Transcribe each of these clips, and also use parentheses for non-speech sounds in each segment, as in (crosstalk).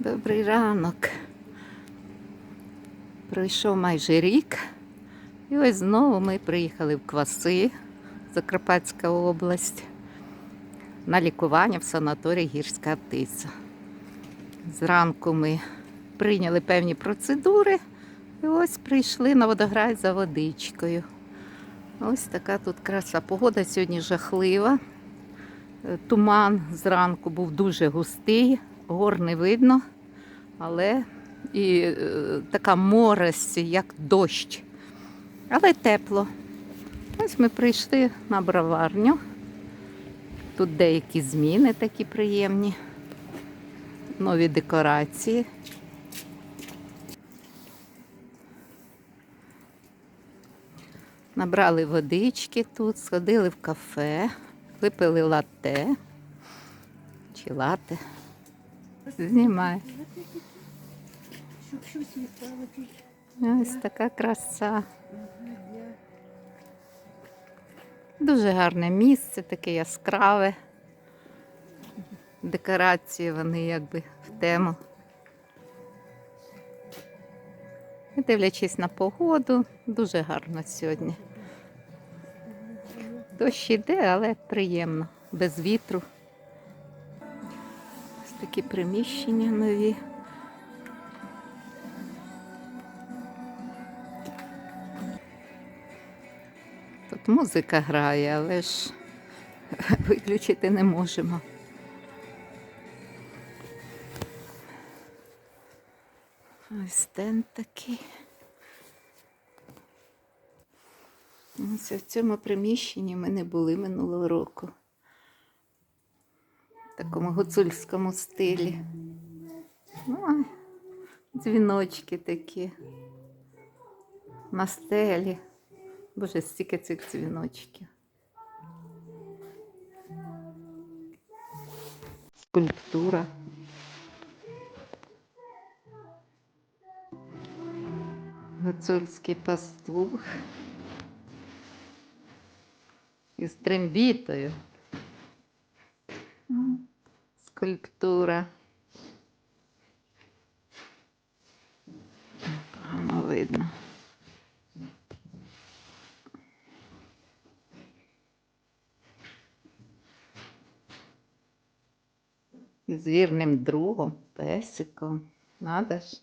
Добрий ранок. Пройшов майже рік. І ось знову ми приїхали в Кваси, Закарпатська область, на лікування в санаторій Гірська птиця. Зранку ми прийняли певні процедури і ось прийшли на водограй за водичкою. Ось така тут краса. Погода сьогодні жахлива. Туман зранку був дуже густий, гор не видно, але і е, така морось, як дощ. Але тепло. Ось ми прийшли на броварню. Тут деякі зміни такі приємні, нові декорації. Набрали водички тут, сходили в кафе, випили латте чи лате. Знімай. Щоб щось відправити. Ось така краса. Дуже гарне місце, таке яскраве. Декорації вони якби в тему. І Дивлячись на погоду, дуже гарно сьогодні. Дощ іде, але приємно, без вітру. Такі приміщення нові. Тут музика грає, але ж (laughs) виключити не можемо. Ось стенд такий. Ось в цьому приміщенні ми не були минулого року. Такому гуцульському стилі. Ой, дзвіночки такі. На стелі. Боже, стільки цих дзвіночків. Скульптура. Гуцульський пастух. Із трембітою. Скульптура. Погано видно. з вірним другом, песиком. Надо ж.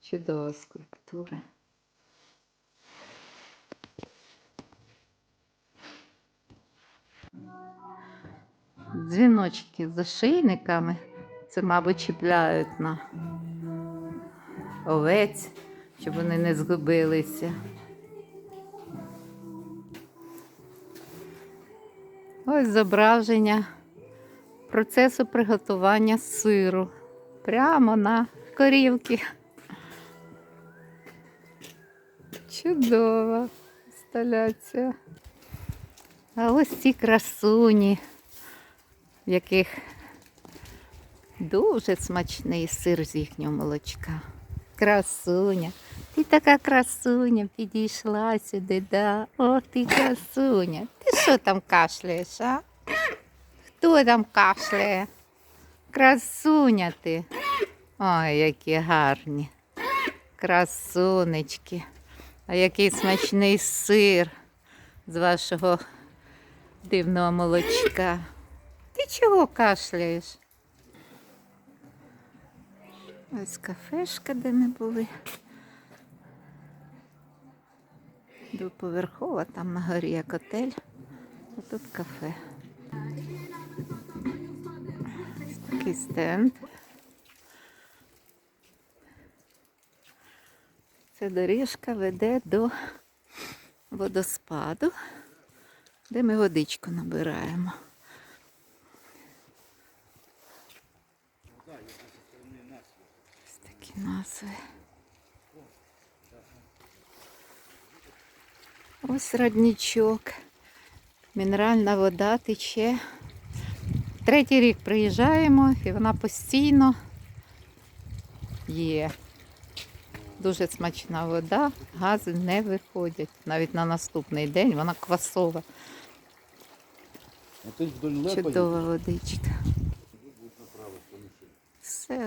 Чудова скульптура. Дзвіночки з ошейниками. Це, мабуть, чіпляють на овець, щоб вони не згубилися. Ось зображення процесу приготування сиру прямо на корівки. Чудова інсталяція. А ось ці красуні, в яких дуже смачний сир з їхнього молочка. Красуня. Ти така красуня підійшла сюди, да. О, ти красуня. Ти що там кашляєш, а? Хто там кашляє? Красуня ти. Ой, які гарні. Красунечки. А який смачний сир з вашого дивного молочка. Ти чого кашляєш? Ось кафешка, де ми були. Двоповерхова, там на горі як отель, а тут кафе. Ось такий стенд. Ця доріжка веде до водоспаду, де ми водичку набираємо. Ось такі назви. Ось родничок. Мінеральна вода тече. Третій рік приїжджаємо і вона постійно є. Дуже смачна вода, гази не виходять. Навіть на наступний день вона квасова. Чудова водичка.